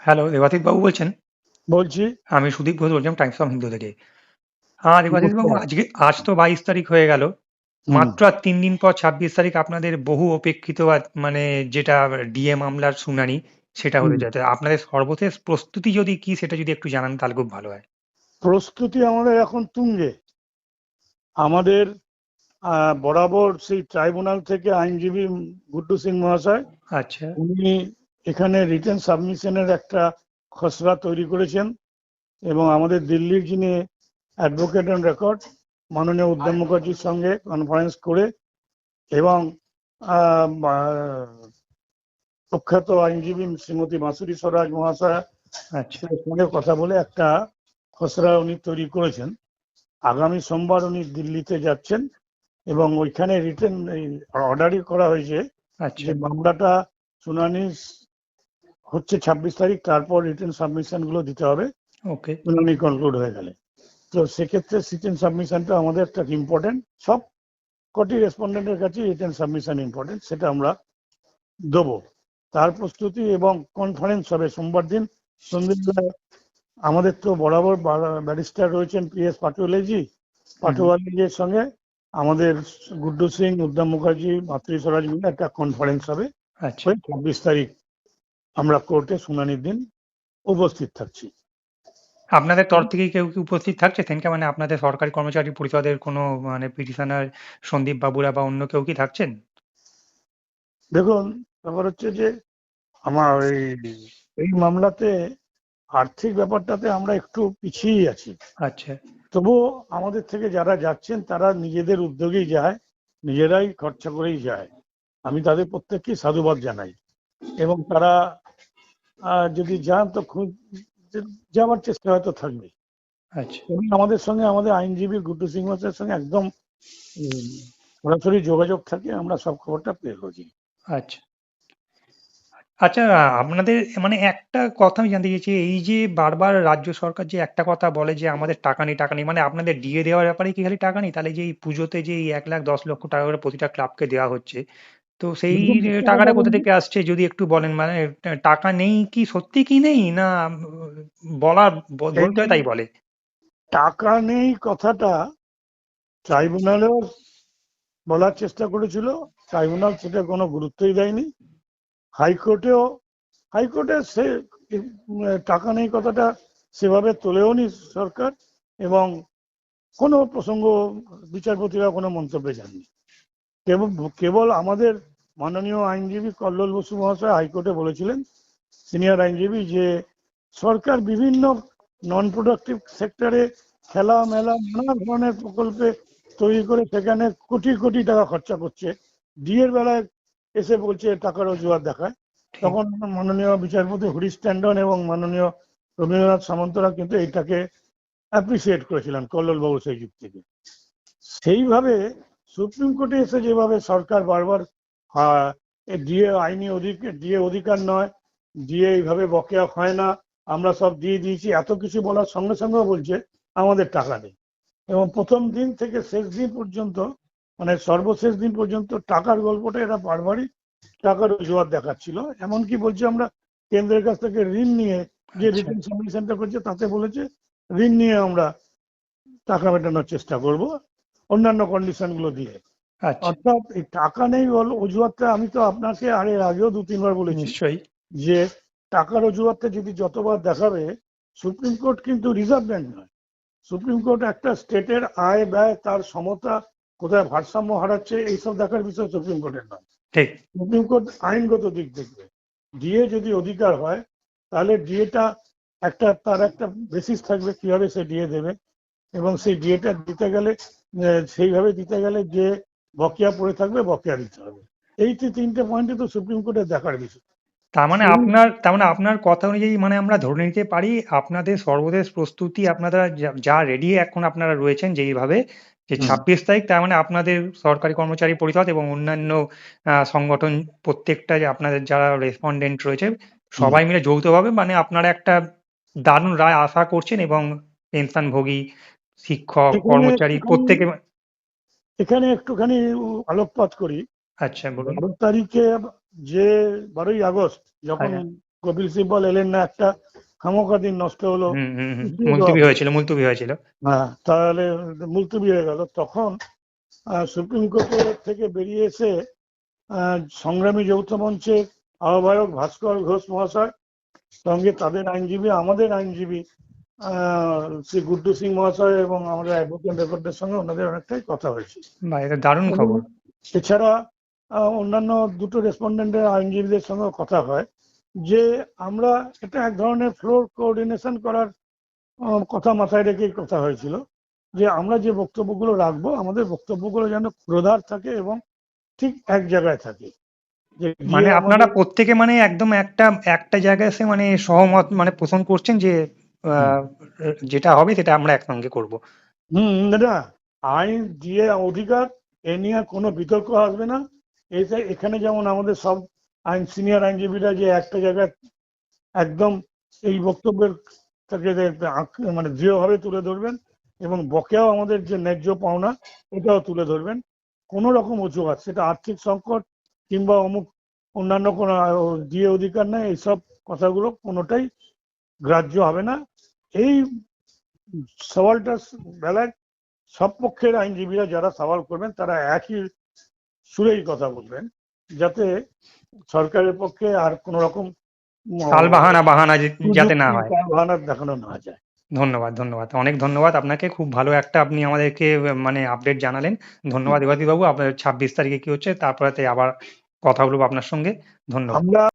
Hello, Debashis বাবু বলছেন? বলছি। আমি সুদীপ ঘোষ বলছিলাম টাইমস অফ হিন্দু থেকে। হ্যাঁ, দেবাশিস বাবু আজকে আজ তো ২২ তারিখ হয়ে গেল। মাত্র আর ৩ দিন পর ২৬ তারিখ আপনাদের বহু অপেক্ষিত মানে যেটা ডিএ মামলার শুনানি সেটা হতে। যাচ্ছে। আপনাদের সর্বশেষ প্রস্তুতি যদি কি সেটা যদি একটু জানান তাহলে খুব ভালো হয়। প্রস্তুতি আমাদের এখন তুঙ্গে। আমাদের বরাবর সেই ট্রাইব্যুনাল থেকে আইনজীবী গুড্ডু সিং মহাশয় আচ্ছা। উনি এখানে রিটেন সাবমিশনের একটা খসড়া তৈরি করেছেন এবং আমাদের দিল্লির যিনি অ্যাডভোকেট অন রেকর্ড মাননীয় উদ্যম মুখার্জির সঙ্গে কনফারেন্স করে এবং প্রখ্যাত আইনজীবী শ্রীমতী মাসুরি স্বরাজ মহাশয়া আচ্ছা। সঙ্গে কথা বলে একটা খসড়া উনি তৈরি করেছেন। আগামী সোমবার উনি দিল্লিতে যাচ্ছেন এবং ওইখানে রিটেন এই অর্ডারই করা হয়েছে আচ্ছা। যে মামলাটা শুনানি হচ্ছে ২৬ তারিখ তারপর রিটেন সাবমিশনগুলো দিতে হবে ওকে। শুনানি কনক্লুড হয়ে গেলে। তো সেক্ষেত্রে রিটেন সাবমিশনটা আমাদের একটা ইম্পর্টেন্ট সব কটি রেসপন্ডেন্টের কাছে রিটেন সাবমিশন ইম্পর্টেন্ট সেটা আমরা দেবো। তার প্রস্তুতি এবং কনফারেন্স হবে সোমবার দিন সন্ধ্যেবেলায় আমাদের তো বরাবর ব্যারিস্টার রয়েছেন পি এস পাটোয়ারিজি। পাটোয়ারিজির সঙ্গে আমাদের গুড্ডু সিং, উদ্যম মুখার্জি, মাতৃ স্বরাজ মিলে একটা কনফারেন্স হবে। ছাব্বিশ তারিখ আমরা কোর্টে শুনানির দিন উপস্থিত থাকছি। আপনাদের তরফ থেকে কেউ কি উপস্থিত থাকছে সেদিনকে? মানে আপনাদের সরকারি কর্মচারী পরিষদের কোনো মানে পিটিশনার সন্দীপ বাবুরা বা অন্য কেউ কি থাকছেন? দেখুন ব্যাপার হচ্ছে যে আমার এই এই মামলাতে আর্থিক ব্যাপারটাতে আমরা একটু পিছিয়ে আছি। আচ্ছা। তবুও আমাদের থেকে যারা যাচ্ছেন তারা নিজেদের উদ্যোগেই যায়, নিজেরাই খরচা করেই যায়। আমি তাদের প্রত্যেককেই সাধুবাদ জানাই এবং তারা যদি যান তো খুব যাওয়ার চেষ্টা হয়তো থাকবে। আচ্ছা। এবং আমাদের সঙ্গে আমাদের আইনজীবী গুড্ডু সিং মহাশয়ের সঙ্গে একদম সরাসরি যোগাযোগ থাকে আমরা সব খবরটা পেয়ে থাকি। আচ্ছা। আচ্ছা আপনাদের মানে একটা কথা আমি জানতে চাইছি এই যে বারবার রাজ্য সরকার যে একটা কথা বলে যে আমাদের টাকা নেই, টাকা নেই মানে আপনাদের ডিএ দেওয়ার ব্যাপারে কি খালি টাকা নেই? তাহলে যে এই পুজোতে যে এই এক লাখ দশ লক্ষ টাকা করে প্রতিটা ক্লাবকে দেওয়া হচ্ছে। তো সেই টাকাটা কোথা থেকে আসছে যদি একটু বলেন? মানে টাকা নেই কি সত্যি কি নেই? না বলার ব বলতে হয় তাই বলে? টাকা নেই কথাটা ট্রাইব্যুনালেও বলার চেষ্টা করেছিল। ট্রাইব্যুনাল সেটা কোনো গুরুত্বই দেয়নি। হাইকোর্টেও হাইকোর্টে সে টাকা নেই কথাটা সেভাবে তোলেওনি সরকার এবং কোনো প্রসঙ্গ বিচারপতিরা কোনো মন্তব্যে যাননি। কেবল কেবল আমাদের মাননীয় আইনজীবী কল্লোল বসু মহাশয় হাইকোর্টে বলেছিলেন, সিনিয়র আইনজীবী যে সরকার বিভিন্ন নন প্রোডাক্টিভ সেক্টরে খেলা-মেলা নানা ধরনের প্রকল্পে তৈরি করে সেখানে কোটি, কোটি টাকা খরচা করছে। ডিএর বেলায় এসে বলছে টাকার অজুহাত দেখায়। তখন মাননীয় বিচারপতি হরিশ ট্যান্ডন এবং মাননীয় রবীন্দ্রনাথ সামন্তরা কিন্তু এটাকে অ্যাপ্রিসিয়েট করেছিলেন কল্লোল বাবুর সেই যুক্তিকে। সেইভাবে সুপ্রিম কোর্টে এসে যেভাবে সরকার বারবার ডিএ আইনি অধিকার ডিএ অধিকার নয়, ডিএ এইভাবে বকেয়া হয় না, আমরা সব দিয়ে দিয়েছি এত কিছু বলার সঙ্গে সঙ্গেও বলছে আমাদের টাকা নেই। এবং প্রথম দিন থেকে শেষ দিন পর্যন্ত মানে সর্বশেষ দিন পর্যন্ত টাকার গল্পটা এরা বারবারই টাকার অজুহাত দেখাচ্ছিল। এমনকি বলছে আমরা কেন্দ্রের কাছ থেকে ঋণ নিয়ে যে আচ্ছা। রিটেন সাবমিশনটা করছে তাতে বলেছে ঋণ নিয়ে আমরা টাকা মেটানোর চেষ্টা করব অন্যান্য কন্ডিশনগুলো দিয়ে। আচ্ছা। অর্থাৎ টাকা নেই বল অজুহাতটা আমি তো আপনাকে আর এর আগেও ২-৩ বার বলেছি নিশ্চয়ই। যে টাকার অজুহাতটা যদি যতবার দেখাবে সুপ্রিম কোর্ট কিন্তু রিজার্ভ ব্যাংক নয়। সুপ্রিম কোর্ট একটা স্টেটের আয় ব্যয় তার সমতা কোথায় ভারসাম্য হারাচ্ছে এইসব দেখার বিষয় সুপ্রিম কোর্টের নয়। ঠিক। সুপ্রিম কোর্ট আইনগত দিক দেখবে। ডিএ যদি অধিকার হয় তাহলে ডিএটা একটা তার একটা বেসিস থাকবে কীভাবে সে ডিএ দেবে এবং সেই ডিএটা দিতে গেলে সেইভাবে দিতে গেলে যে বকেয়া পড়ে থাকবে বকেয়া দিতে হবে। এই যে ৩ টে পয়েন্টই তো সুপ্রিম কোর্টের দেখার বিষয়। তার মানে আপনার তার মানে আপনার কথা অনুযায়ী মানে আমরা ধরে নিতে পারি আপনাদের সর্বদেশ প্রস্তুতি আপনারা যা রেডি এখন আপনারা রয়েছেন যেইভাবে যে ছাব্বিশ তারিখ তার মানে আপনাদের সরকারি কর্মচারী পরিষদ এবং অন্যান্য সংগঠন প্রত্যেকটা যে আপনাদের যারা রেসপন্ডেন্ট রয়েছে সবাই মিলে যৌথভাবে মানে আপনারা একটা দারুণ রায় আশা করছেন এবং পেনশনভোগী, শিক্ষক, কর্মচারী প্রত্যেকে এখানে একটুখানি আলোকপাত করি। আচ্ছা বলুন। ১২ তারিখে যে ১২ই আগস্ট যখন হ্যাঁ। কপিল সিব্বল এলেন না একটা দিন নষ্ট হলো মুলতুবি হয়েছিল মুলতুবি হয়েছিল হ্যাঁ তাহলে মুলতবি হয়ে গেল তখন সুপ্রিম কোর্টের থেকে বেরিয়ে এসে সংগ্রামী যৌথ মঞ্চের আহ্বায়ক ভাস্কর ঘোষ মহাশয় সঙ্গে তাদের আইনজীবী আমাদের আইনজীবী শ্রী গুড্ডু সিং মহাশয় এবং আমাদের অ্যাডভোকেট রেকর্ডের সঙ্গে ওনাদের অনেকটাই কথা হয়েছে। বা এটা দারুণ খবর। এছাড়া অন্যান্য দুটো রেসপন্ডেন্টের আইনজীবীদের সঙ্গে কথা হয় যে আমরা এটা এক ধরনের ফ্লোর কোঅর্ডিনেশন করার কথা মাথায় রেখে কথা হয়েছিল যে আমরা যে বক্তব্যগুলো রাখব আমাদের বক্তব্যগুলো যেন প্রধার থাকে এবং ঠিক এক জায়গায় থাকে। মানে আপনারা প্রত্যেকে মানে একদম একটা একটা জায়গায় এসে মানে সহমত মানে পোষণ করছেন যে আহ, যেটা হবে সেটা আমরা একসঙ্গে করব। হুম না আইন দিয়ে অধিকার এ নিয়ে কোনো বিতর্ক আসবে না। এতে এখানে যেমন আমাদের সব আইন সিনিয়র আইনজীবীরা যে একটা জায়গায় একদম এই বক্তব্যের তাকে যে আঁক- মানে দৃঢ়ভাবে তুলে ধরবেন এবং বকেয়াও আমাদের যে ন্যায্য পাওনা এটাও তুলে ধরবেন। কোনো রকম অজুহাত সেটা আর্থিক সংকট কিংবা অমুক অন্যান্য কোনো দিয়ে অধিকার নেই এইসব কথাগুলো কোনোটাই গ্রাহ্য হবে না। এই সওয়ালটা বেলায় সব পক্ষের আইনজীবীরা যারা সওয়াল করবেন তারা একই সুরেই কথা বলবেন যাতে সরকারের পক্ষে আর কোন রকম বাহানা বাহানা যাতে না হয়। বাহানা দেখানো না যায়। ধন্যবাদ ধন্যবাদ। অনেক ধন্যবাদ আপনাকে। খুব ভালো একটা আপনি আমাদেরকে মানে আপডেট জানালেন। ধন্যবাদ বাবু আপনার ছাব্বিশ তারিখে কি হচ্ছে? তারপরে আবার কথা বলব আপনার সঙ্গে। ধন্যবাদ।